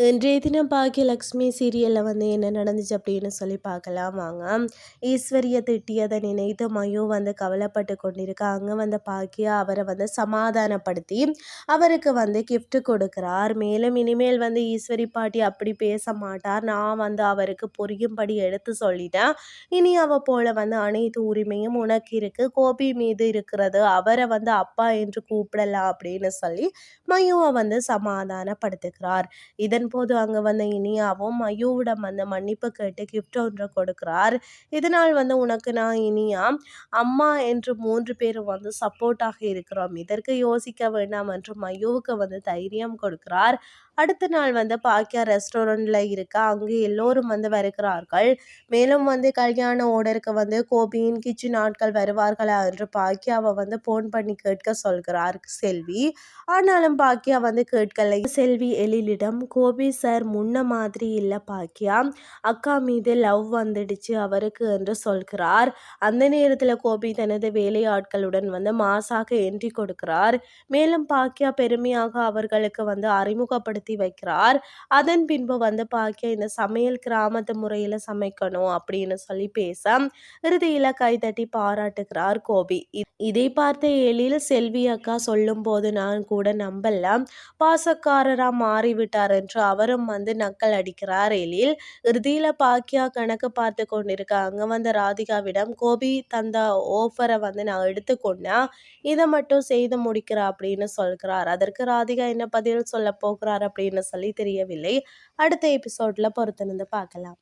இன்றைய தினம் பாக்கியலக்ஷ்மி சீரியலில் வந்து என்ன நடந்துச்சு அப்படின்னு சொல்லி பார்க்கலாம் வாங்க. ஈஸ்வரியை திட்டியதை நினைத்து மயு வந்து கவலைப்பட்டு கொண்டிருக்க. அங்கே வந்து பாக்கியா அவரை வந்து சமாதானப்படுத்தி அவருக்கு வந்து கிஃப்ட் கொடுக்குறார். மேலும் இனிமேல் வந்து ஈஸ்வரி பாட்டி அப்படி பேச மாட்டார் நான் வந்து அவருக்கு புரியும்படி எடுத்து சொல்லிட்டேன் இனி அவ போல வந்து அனைத்து உரிமையும் உனக்கு இருக்கு. கோபி மீது இருக்கிறது. அவரை வந்து அப்பா என்று கூப்பிடலாம் அப்படின்னு சொல்லி மயுவை வந்து சமாதானப்படுத்துகிறார். இதன் போது அங்கே வந்த இனியாவும் மயூவிடம் வந்து மன்னிப்பு கேட்டு கிஃப்ட் ஒன்றை கொடுக்கிறார். இதனால் வந்து உனக்கு நான் இனியா அம்மா என்று மூன்று பேரும் வந்து சப்போர்ட்டாக இருக்கிறோம். இதற்கு யோசிக்க வேண்டாம் என்று மயூவுக்கு வந்து தைரியம் கொடுக்கிறார். அடுத்த நாள் வந்து பாக்கியா ரெஸ்டாரண்ட்ல இருக்க அங்கு எல்லோரும் வந்து வருகிறார்கள். மேலும் வந்து கல்யாண ஓடருக்கு வந்து கோபியின் கிச்சன் ஆட்கள் வருவார்களா என்று பாக்கியாவை வந்து போன் பண்ணி கேட்க சொல்கிறார் செல்வி. ஆனாலும் பாக்கியா வந்து கேட்கலை. செல்வி எழிலிடம் கோபி சார் முன்ன மாதிரி இல்லை பாக்கியா. அக்கா மீது லவ் வந்துடுச்சு அவருக்கு என்று சொல்கிறார். அந்த நேரத்தில் கோபி தனது வேலையாட்களுடன் வந்து மாசாக என்ட்ரி கொடுக்கிறார். மேலும் பாக்கியா பெருமையாக அவர்களுக்கு வந்து அறிமுகப்படுத்தி நிறுத்தி வைக்கிறார். அதன் பின்பு வந்து பாக்கிய இந்த சமையல் கிராமத்து முறையில் சமைக்கணும் அப்படின்னு சொல்லி பேச இறுதியில் கைதட்டி பாராட்டுகிறார் கோபி. இதை பார்த்த எழில் செல்வி அக்கா சொல்லும் போது நான் கூட நம்பல. பாசக்காரரா மாறிவிட்டார் என்று அவரும் வந்து நக்கல் அடிக்கிறார் எழில். இறுதியில் பாக்கியா கணக்கு பார்த்து கொண்டிருக்க அங்கே வந்த ராதிகாவிடம் கோபி தந்த ஓஃபரை வந்து நான் எடுத்துக்கொண்டேன் இதை மட்டும் செய்து முடிக்கிறா அப்படின்னு சொல்கிறார். அதற்கு ராதிகா என்ன பதில் சொல்ல போகிறார் அப்படின்னு சொல்லி தெரியவில்லை. அடுத்த எபிசோடில் பொறுத்திருந்து பார்க்கலாம்.